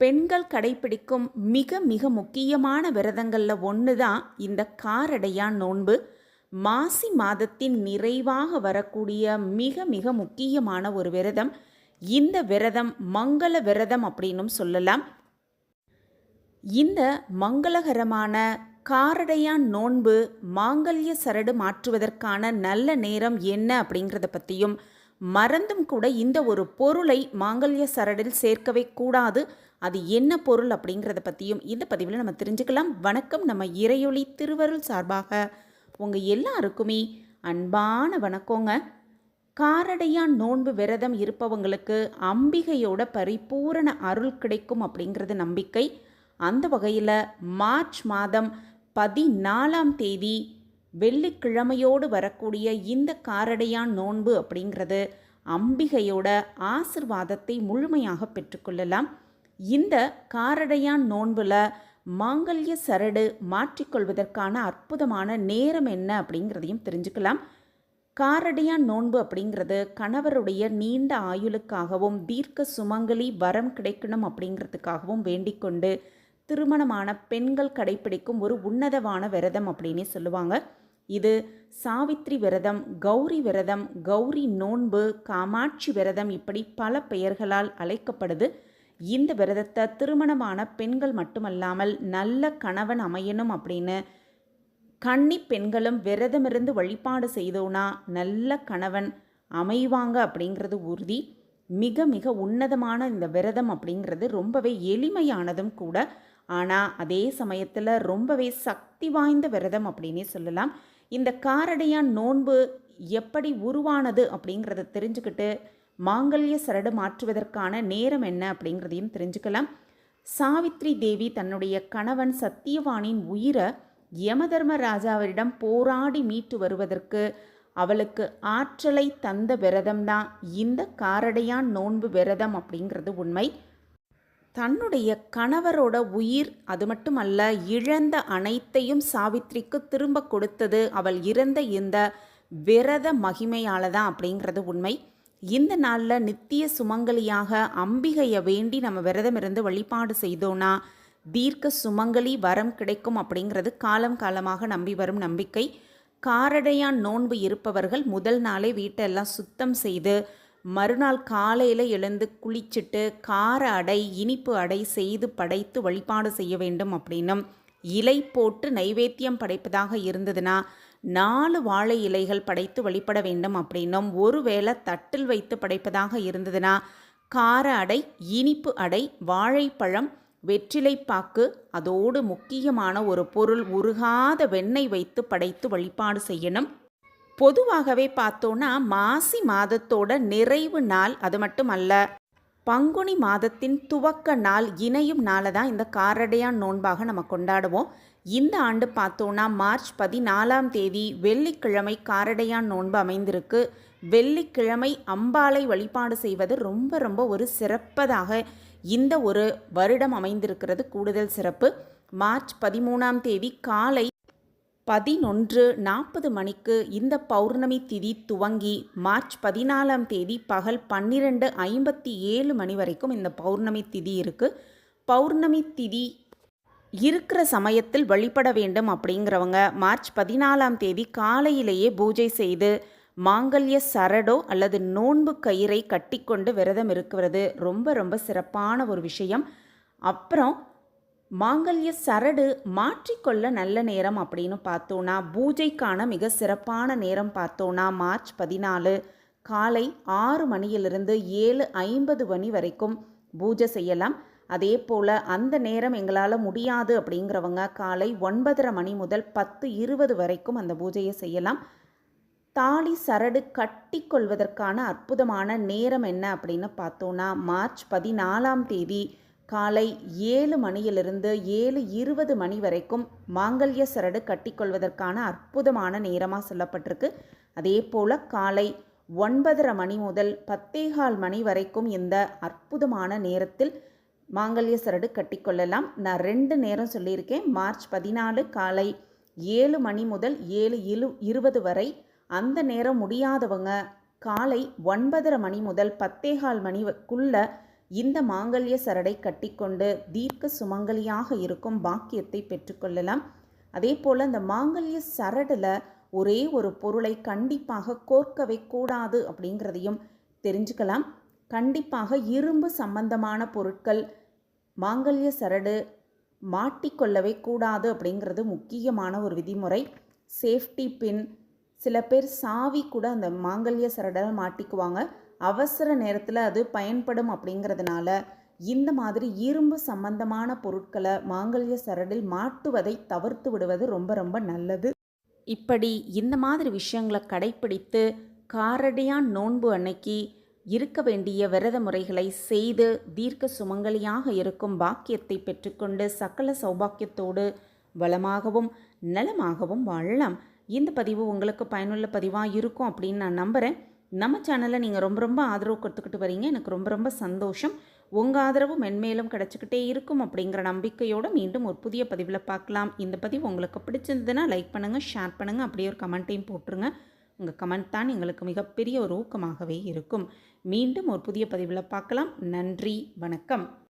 பெண்கள் கடைப்பிடிக்கும் மிக மிக முக்கியமான விரதங்களில் ஒன்று தான் இந்த காரடையான் நோன்பு. மாசி மாதத்தின் நிறைவாக வரக்கூடிய மிக மிக முக்கியமான ஒரு விரதம். இந்த விரதம் மங்கள விரதம் அப்படின்னும் சொல்லலாம். இந்த மங்களகரமான காரடையான் நோன்பு மாங்கல்ய சரடு மாற்றுவதற்கான நல்ல நேரம் என்ன அப்படிங்கிறத பற்றியும் மறந்தும் கூட இந்த ஒரு பொருளை மாங்கல்ய சரடில் சேர்க்கவே கூடாது. அது என்ன பொருள் அப்படிங்கிறத பற்றியும் இந்த பதிவில் நம்ம தெரிஞ்சுக்கலாம். வணக்கம். நம்ம இறையொளி திருவருள் சார்பாக உங்கள் எல்லாருக்குமே அன்பான வணக்கங்க. காரடையான் நோன்பு விரதம் இருப்பவங்களுக்கு அம்பிகையோட பரிபூரண அருள் கிடைக்கும் அப்படிங்கிறது நம்பிக்கை. அந்த வகையில் மார்ச் மாதம் பதினாலாம் தேதி வெள்ளிக்கிழமையோடு வரக்கூடிய இந்த காரடையான் நோன்பு அப்படிங்கிறது அம்பிகையோட ஆசிர்வாதத்தை முழுமையாக பெற்றுக்கொள்ளலாம். இந்த காரடையான் நோன்புல மாங்கல்ய சரடு மாற்றிக்கொள்வதற்கான அற்புதமான நேரம் என்ன அப்படிங்கிறதையும் தெரிஞ்சுக்கலாம். காரடையான் நோன்பு அப்படிங்கிறது கணவருடைய நீண்ட ஆயுளுக்காகவும் தீர்க்க சுமங்கலி வரம் கிடைக்கணும் அப்படிங்கிறதுக்காகவும் வேண்டிக்கொண்டு திருமணமான பெண்கள் கடைப்பிடிக்கும் ஒரு உன்னதமான விரதம் அப்படின்னே சொல்லுவாங்க. இது சாவித்ரி விரதம் கௌரி விரதம் கௌரி நோன்பு காமாட்சி விரதம் இப்படி பல பெயர்களால் அழைக்கப்படுது. இந்த விரதத்தை திருமணமான பெண்கள் மட்டுமல்லாமல் நல்ல கணவன் அமையணும் அப்படின்னு கன்னி பெண்களும் விரதமிருந்து வழிபாடு செய்தோன்னா நல்ல கணவன் அமைவாங்க அப்படிங்கிறது உறுதி. மிக மிக உன்னதமான இந்த விரதம் அப்படிங்கிறது ரொம்பவே எளிமையானதும் கூட. ஆனால் அதே சமயத்தில் ரொம்பவே சக்தி வாய்ந்த விரதம் அப்படின்னே சொல்லலாம். இந்த காரடையான் நோன்பு எப்படி உருவானது அப்படிங்கிறத தெரிஞ்சுக்கிட்டு மாங்கல்ய சரடு மாற்றுவதற்கான நேரம் என்ன அப்படிங்கிறதையும் தெரிஞ்சுக்கலாம். சாவித்ரி தேவி தன்னுடைய கணவன் சத்தியவானின் உயிரை யமதர்ம ராஜாவரிடம் போராடி மீட்டு வருவதற்கு அவளுக்கு ஆற்றலை தந்த விரதம்தான். இந்த காரடையான் நோன்பு விரதம் அப்படிங்கிறது உண்மை. தன்னுடைய கணவரோட உயிர் அது மட்டுமல்ல இழந்த அனைத்தையும் சாவித்ரிக்கு திரும்ப கொடுத்தது அவள் இறந்த இந்த விரத மகிமையால தான் அப்படிங்கிறது உண்மை. இந்த நாளில் நித்திய சுமங்கலியாக அம்பிகையை வேண்டி நம்ம விரதம் இருந்து வழிபாடு செய்தோன்னா தீர்க்க சுமங்கலி வரம் கிடைக்கும் அப்படிங்கிறது காலம் காலமாக நம்பி வரும் நம்பிக்கை. காரடையான் நோன்பு இருப்பவர்கள் முதல் நாளே வீட்டெல்லாம் சுத்தம் செய்து மறுநாள் காலையில் எழுந்து குளிச்சுட்டு கார அடை இனிப்பு அடை செய்து படைத்து வழிபாடு செய்ய வேண்டும் அப்படின்னும். இலை போட்டு நைவேத்தியம் படைப்பதாக இருந்ததுன்னா நாலு வாழை இலைகள் படைத்து வழிபட வேண்டும் அப்படின்னும் ஒருவேளை தட்டில் வைத்து படைப்பதாக இருந்ததுன்னா கார அடை இனிப்பு அடை வாழைப்பழம் வெற்றிலைப்பாக்கு அதோடு முக்கியமான ஒரு பொருள் உருகாத வெண்ணெய் வைத்து படைத்து வழிபாடு செய்யணும். பொதுவாகவே பார்த்தோன்னா மாசி மாதத்தோட நிறைவு நாள் அது மட்டும் அல்ல பங்குனி மாதத்தின் துவக்க நாள் இணையும் நாளை தான் இந்த காரடையான் நோன்பாக நம்ம கொண்டாடுவோம். இந்த ஆண்டு பார்த்தோன்னா மார்ச் பதினாலாம் தேதி வெள்ளிக்கிழமை காரடையான் நோன்பு அமைந்திருக்கு. வெள்ளிக்கிழமை அம்பாளை வழிபாடு செய்வது ரொம்ப ரொம்ப ஒரு சிறப்பதாக இந்த ஒரு வருடம் அமைந்திருக்கிறது. கூடுதல் சிறப்பு மார்ச் பதிமூணாம் தேதி காலை பதினொன்று நாற்பது மணிக்கு இந்த பௌர்ணமி திதி துவங்கி மார்ச் பதினாலாம் தேதி பகல் பன்னிரெண்டு ஐம்பத்தி ஏழு மணி வரைக்கும் இந்த பௌர்ணமி திதி இருக்குது பௌர்ணமி திதி இருக்கிற சமயத்தில் வழிபட வேண்டும் அப்படிங்கிறவங்க மார்ச் பதினாலாம் தேதி காலையிலேயே பூஜை செய்து மாங்கல்ய சரடோ அல்லது நோன்பு கயிறை கட்டிக்கொண்டு விரதம் இருக்கிறது. ரொம்ப ரொம்ப சிறப்பான ஒரு விஷயம். அப்புறம் மாங்கல்ய சரடு மாற்றிக்கொள்ள நல்ல நேரம் அப்படின்னு பார்த்தோன்னா பூஜைக்கான மிக சிறப்பான நேரம் பார்த்தோன்னா மார்ச் பதினாலு காலை ஆறு மணியிலிருந்து ஏழு ஐம்பது மணி வரைக்கும் பூஜை செய்யலாம். அதே போல் அந்த நேரம் எங்களால் முடியாது அப்படிங்கிறவங்க காலை ஒன்பதரை மணி முதல் பத்து இருபது வரைக்கும் அந்த பூஜையை செய்யலாம். தாலி சரடு கட்டி கொள்வதற்கான அற்புதமான நேரம் என்ன அப்படின்னு பார்த்தோன்னா மார்ச் பதினாலாம் தேதி காலை ஏழு மணியிலிருந்து ஏழு இருபது மணி வரைக்கும் மாங்கல்ய சரடு கட்டிக்கொள்வதற்கான அற்புதமான நேரமாக சொல்லப்பட்டிருக்கு. அதே போல் காலை ஒன்பதரை மணி முதல் பத்தேகால் மணி வரைக்கும் இந்த அற்புதமான நேரத்தில் மாங்கல்ய சரடு கட்டிக்கொள்ளலாம் நான் ரெண்டு நேரம் சொல்லியிருக்கேன். மார்ச் பதினாலு காலை ஏழு மணி முதல் ஏழு இரு இருபது வரை அந்த நேரம் முடியாதவங்க காலை ஒன்பதரை மணி முதல் பத்தேகால் மணிக்குள்ள இந்த மாங்கல்ய சரடை கட்டிக்கொண்டு தீர்க்க சுமங்கலியாக இருக்கும் பாக்கியத்தை பெற்றுக்கொள்ளலாம் அதே போல் இந்த மாங்கல்ய சரடில் ஒரே ஒரு பொருளை கண்டிப்பாக கோர்க்கவே கூடாது அப்படிங்கிறதையும் தெரிஞ்சுக்கலாம். கண்டிப்பாக இரும்பு சம்பந்தமான பொருட்கள் மாங்கல்ய சரடு மாட்டிக்கொள்ளவே கூடாது அப்படிங்கிறது முக்கியமான ஒரு விதிமுறை. சேஃப்டி பின் சில பேர் சாவி கூட அந்த மாங்கல்ய சரடில் மாட்டிக்குவாங்க. அவசர நேரத்தில் அது பயன்படும் அப்படிங்கிறதுனால இந்த மாதிரி இரும்பு சம்பந்தமான பொருட்களை மாங்கல்ய சரடில் மாட்டுவதை தவிர்த்து விடுவது ரொம்ப ரொம்ப நல்லது. இப்படி இந்த மாதிரி விஷயங்களை கடைப்பிடித்து காரடியான் நோன்பு அன்னைக்கு இருக்க வேண்டிய விரத முறைகளை செய்து தீர்க்க சுமங்கலியாக இருக்கும் பாக்கியத்தை பெற்றுக்கொண்டு சகல சௌபாக்கியத்தோடு வளமாகவும் நலமாகவும் வாழலாம். இந்த பதிவு உங்களுக்கு பயனுள்ள பதிவாக இருக்கும் அப்படின்னு நான் நம்புகிறேன் நம்ம சேனலை நீங்கள் ரொம்ப ரொம்ப ஆதரவு கொடுத்துக்கிட்டு வரீங்க. எனக்கு ரொம்ப ரொம்ப சந்தோஷம். உங்கள் ஆதரவு மென்மேலும் கிடச்சிக்கிட்டே இருக்கும் அப்படிங்கிற நம்பிக்கையோடு மீண்டும் ஒரு புதிய பதிவில் பார்க்கலாம். இந்த பதிவு உங்களுக்கு பிடிச்சிருந்ததுன்னா லைக் பண்ணுங்கள் ஷேர் பண்ணுங்கள் அப்படியே ஒரு கமெண்ட்டையும் போட்டுருங்க. உங்கள் கமெண்ட் தான் எங்களுக்கு மிகப்பெரிய ஒரு ஊக்கமாகவே இருக்கும். மீண்டும் ஒரு புதிய பதிவில் பார்க்கலாம். நன்றி. வணக்கம்.